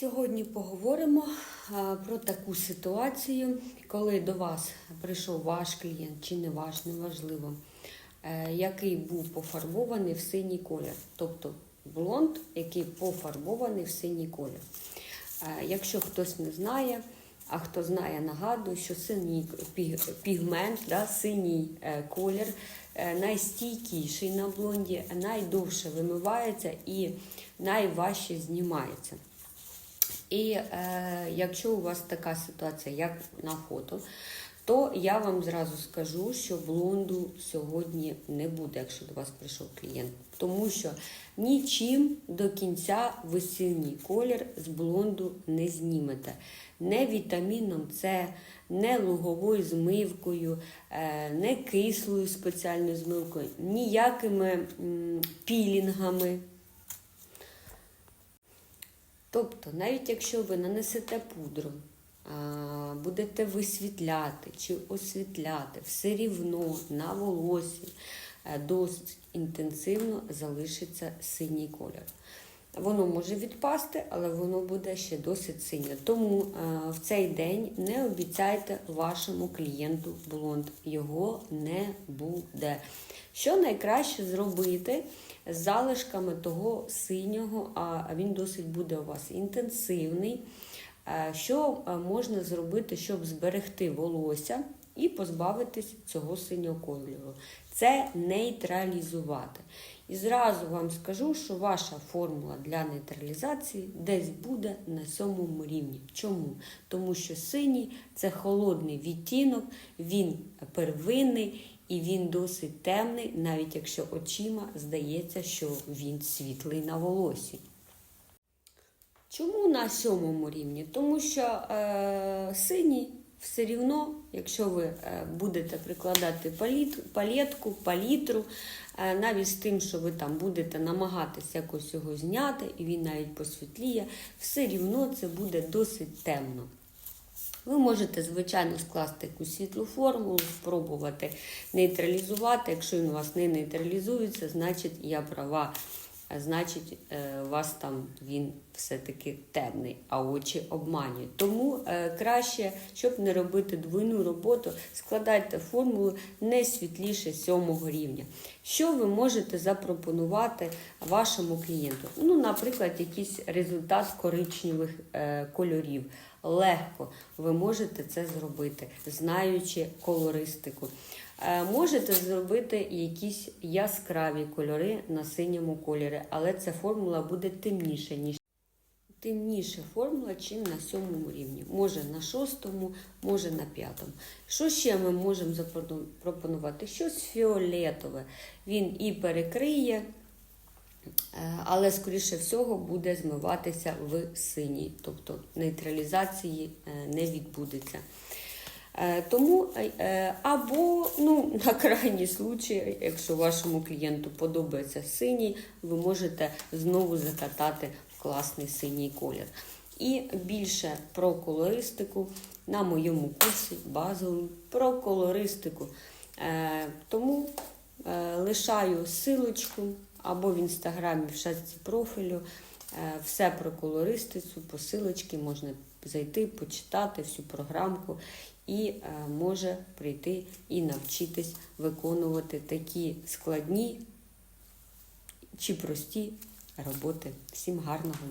Сьогодні поговоримо про таку ситуацію, коли до вас прийшов ваш клієнт чи не ваш, неважливо, е, який був пофарбований в синій колір, тобто блонд, який пофарбований в синій колір. Е, Якщо хтось не знає, а хто знає, нагадую, що синій пігмент, да, синій е, колір найстійкіший на блонді, найдовше вимивається і найважче знімається. І е, якщо у вас така ситуація, як на фото, то я вам зразу скажу, що блонду сьогодні не буде, якщо до вас прийшов клієнт. Тому що нічим до кінця синій колір з блонду не знімете. Не вітаміном С, не луговою змивкою, е, не кислою спеціальною змивкою, ніякими пілінгами. Тобто, навіть якщо ви нанесете пудру, будете висвітляти чи освітляти, все рівно на волосі е, досить інтенсивно залишиться синій колір. Воно може відпасти, але воно буде ще досить синє. Тому е, в цей день не обіцяйте вашому клієнту блонд. Його не буде. Що найкраще зробити з залишками того синього, а він досить буде у вас інтенсивний. Е, Що е, можна зробити, щоб зберегти волосся і позбавитись цього синього кольору? Це нейтралізувати. І зразу вам скажу, що ваша формула для нейтралізації десь буде на сьомому рівні. Чому? Тому що синій це холодний відтінок, він первинний і він досить темний, навіть якщо очима здається, що він світлий на волосі. Чому на сьомому рівні? Тому що е, синій все рівно, якщо ви е, будете прикладати паліт, палетку, палітру, е, навіть з тим, що ви там будете намагатися якось його зняти, і він навіть посвітліє, все рівно це буде досить темно. Ви можете, звичайно, скласти якусь світлу формулу, спробувати нейтралізувати. Якщо він у вас не нейтралізується, значить я права. А Значить, е, у вас там він все-таки темний, а очі обманюють. Тому е, краще, щоб не робити двойну роботу, складайте формулу не світліше сьомого рівня. Що ви можете запропонувати вашому клієнту? Ну, наприклад, якийсь результат коричневих е, кольорів. Легко ви можете це зробити, знаючи колористику. Е, Можете зробити якісь яскраві кольори на синьому кольорі, але ця формула буде темніша, ніж темніша формула, чим на сьомому рівні. Може на шостому, може на п'ятому. Що ще ми можемо запропонувати? Щось фіолетове. Він і перекриє, е, але, скоріше всього, буде змиватися в синій, тобто нейтралізації е, не відбудеться. Е, Тому е, або ну, на крайній случай, якщо вашому клієнту подобається синій, ви можете знову закатати в класний синій колір. І більше про колористику на моєму курсі базовому про колористику. Е, Тому е, лишаю силочку або в інстаграмі в шапці профілю. Е, Все про колористицю, посилочки можна зайти, почитати всю програмку і е, може прийти і навчитись виконувати такі складні чи прості роботи. Всім гарного